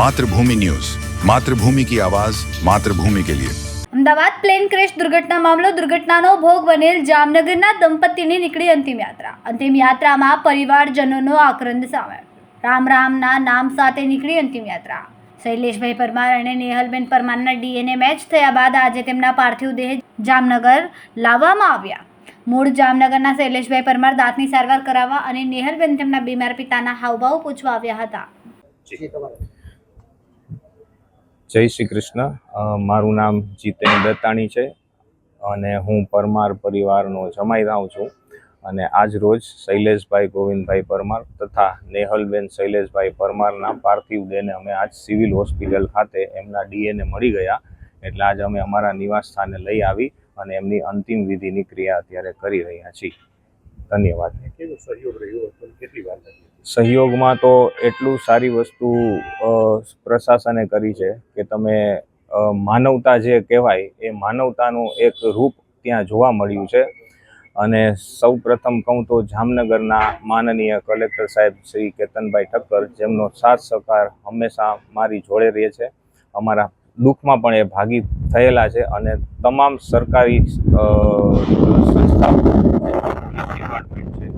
Mathrubhumi news. Mathrubhumi કી આવાઝ માતૃભૂમિ કે લિયે. Ahmedabad plane crash દુર્ઘટના મામલો દુર્ઘટનાનો ભોગ બનેલ જામનગરના દંપતીની નીકળી અંતિમ યાત્રા. અંતિમ યાત્રામાં પરિવારજનોનો આક્રંદ સામે. રામ રામના નામ સાથે નીકળી અંતિમ યાત્રા. શૈલેષભાઈ પરમાર અને નેહલબેન પરમારના ડીએનએ મેચ થયા બાદ આજે તેમના પાર્થિવ દેહ જામનગર લાવવામાં આવ્યા. મૂળ જામનગરના શૈલેષભાઈ પરમાર દાંતની સારવાર કરાવવા અને નેહલબેન તેમના બીમાર પિતાના હાવભાવ પૂછવા આવ્યા હતા. જય શ્રી કૃષ્ણ. મારું નામ જીતેન દત્તાણી છે અને હું પરમાર પરિવારનો જમાઈ રાવ છું. અને આજ રોજ શૈલેષભાઈ ગોવિંદભાઈ પરમાર તથા નેહલબેન શૈલેષભાઈ પરમારના પાર્થિવ દેહને અમે આજ સિવિલ હોસ્પિટલ ખાતે એમના ડીએનએ મળી ગયા. એટલે આજ અમે અમારા નિવાસ સ્થાને લઈ આવી અને એમની અંતિમ વિધિની ક્રિયા અત્યારે કરી રહ્યા છીએ. ધન્યવાદ. સહયોગમાં તો એટલું સારી વસ્તુ પ્રશાસને કરી છે કે તમે માનવતા જે કહેવાય એ માનવતાનું એક રૂપ ત્યાં જોવા મળ્યું છે. અને સૌ પ્રથમ કહું તો જામનગરના માનનીય કલેક્ટર સાહેબ શ્રી કેતનભાઈ ઠક્કર જેમનો સાથ સહકાર હંમેશા મારી જોડે રહે છે. અમારા દુઃખમાં પણ એ ભાગી થયેલા છે અને તમામ સરકારી સંસ્થાઓ ડિપાર્ટમેન્ટ છે,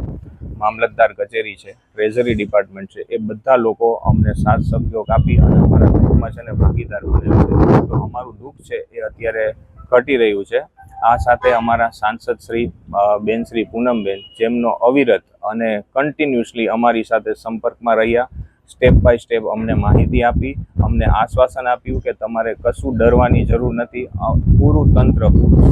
મામલતદાર કચેરી છે ટ્રેઝરી ડિપાર્ટમેન્ટ છે, એ બધા લોકો અમને સાથ સહયોગ આપી અને અમારા દુઃખમાં છે ને ભાગીદાર બન્યા છે. તો અમારું દુઃખ છે, એ અત્યારે ઘટી રહ્યું છે. આ સાથે અમારા સાંસદ શ્રી બેન શ્રી પૂનમબેન, જેમનો અવિરત અને કન્ટિન્યુઅસલી અમારી સાથે સંપર્કમાં રહ્યા સ્ટેપ બાય સ્ટેપ અમને માહિતી આપી, અમને આશ્વાસન આપ્યું કે તમારે કશું ડરવાની જરૂર નથી. પૂરું તંત્ર પૂરું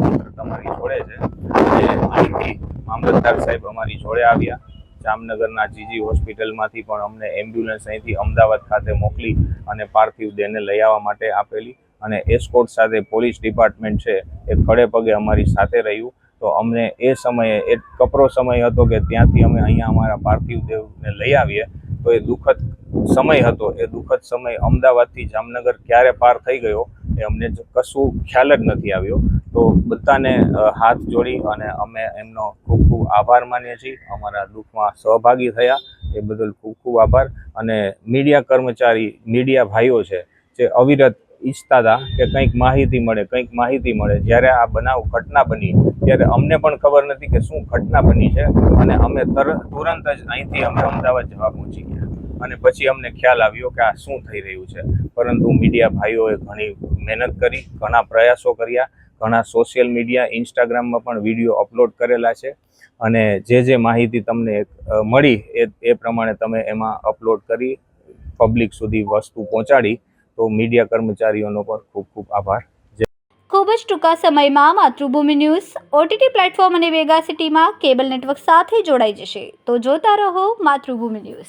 તંત્ર તમારી જોડે છે અને અહીંથી મામલતદાર સાહેબ અમારી જોડે આવ્યા. જામનગરના જીજી હોસ્પિટલમાંથી પણ અમને એમ્બ્યુલન્સ અહીંથી અમદાવાદ ખાતે મોકલી અને પાર્થિવ દેહને લઈ આવવા માટે આપેલી અને એસ્કોટ સાથે પોલીસ ડિપાર્ટમેન્ટ છે એ ખડે પગે અમારી સાથે રહ્યું. તો અમને એ સમયે, એ કપરો સમય હતો કે ત્યાંથી અમે અહીંયા અમારા પાર્થિવ દેવને લઈ આવીએ. તો એ દુઃખદ સમય હતો. એ દુઃખદ સમય અમદાવાદથી જામનગર ક્યારે પાર થઈ ગયો એ અમને કશું ખ્યાલ જ નથી આવ્યો. તો બધાને હાથ જોડી અને અમે એમનો ખૂબ ખૂબ આભાર માનીએ છીએ. અમારા દુઃખમાં સહભાગી થયા. એ બદલ ખૂબ ખૂબ આભાર. અને મીડિયા કર્મચારી, મીડિયા ભાઈઓ છે, જે અવિરત ઈચ્છતા હતા કે કંઈક માહિતી મળે, કંઈક માહિતી મળે. જ્યારે આ બનાવ ઘટના બની, ત્યારે અમને પણ ખબર નથી કે શું ઘટના બની છે. અને અમે તરત જ અહીંથી અમે અમદાવાદ જવા પહોંચી ગયા. અને પછી અમને ખ્યાલ આવ્યો કે આ શું થઈ રહ્યું છે. પરંતુ મીડિયા ભાઈઓએ ઘણી મહેનત કરી, ઘણા પ્રયાસો કર્યા. ઘણા સોશિયલ મીડિયા ઇન્સ્ટાગ્રામમાં પણ વીડિયો અપલોડ કરેલા છે. અને જે જે માહિતી તમને મળી એ એ પ્રમાણે તમે એમાં અપલોડ કરી પબ્લિક સુધી વસ્તુ પહોંચાડી, તો મીડિયા કર્મચારીઓનો પણ ખૂબ ખૂબ આભાર. ખૂબ જ ટૂંકા સમયમાં માતૃભૂમિ ન્યૂઝ ઓટીટી પ્લેટફોર્મ અને વેગા સિટીમાં કેબલ નેટવર્ક સાથે જોડાઈ જશે. તો જોતા રહો માતૃભૂમિ ન્યૂઝ.